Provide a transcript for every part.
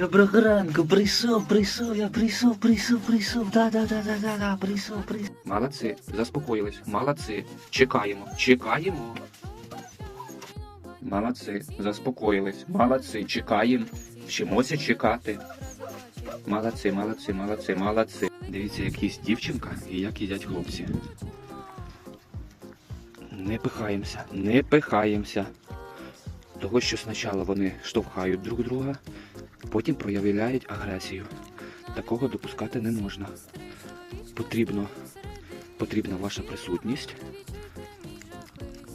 Доброго ранку, прийшов, прийшов, я прийшов, прийшов, прийшов, да, да, да, да, да, да, прийшов, прийшов. Молодці, заспокоїлись, молодці. Чекаємо, чекаємо. Молодці, заспокоїлись, молодці, чекаємо. Вчимося чекати. Молодці, молодці, молодці, молодці. Дивіться, як їсть дівчинка і як їдять хлопці. Не пихаємося, не пихаємося. Того, що спочатку вони штовхають друг друга, потім проявляють агресію. Такого допускати не можна. Потрібно потрібна ваша присутність,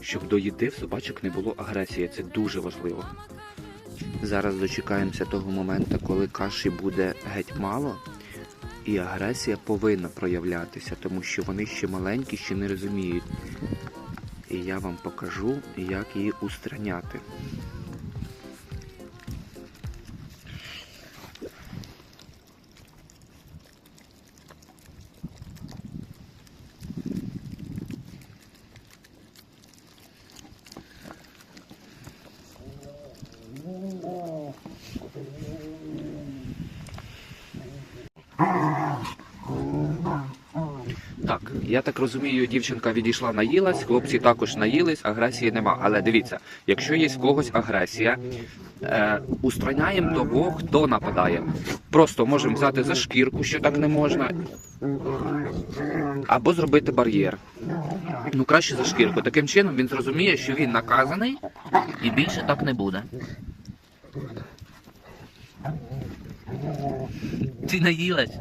щоб до їди в собачок не було агресії. Це дуже важливо. Зараз дочекаємося того моменту, коли каші буде геть мало, і агресія повинна проявлятися, тому що вони ще маленькі, ще не розуміють. І я вам покажу, як її устраняти. Так, я так розумію, дівчинка відійшла, наїлась, хлопці також наїлись, агресії нема. Але дивіться, якщо є в когось агресія, е, устраняємо того, хто нападає. Просто можемо взяти за шкірку, що так не можна, або зробити бар'єр. Ну, краще за шкірку. Таким чином він зрозуміє, що він наказаний і більше так не буде. Ти наїлась?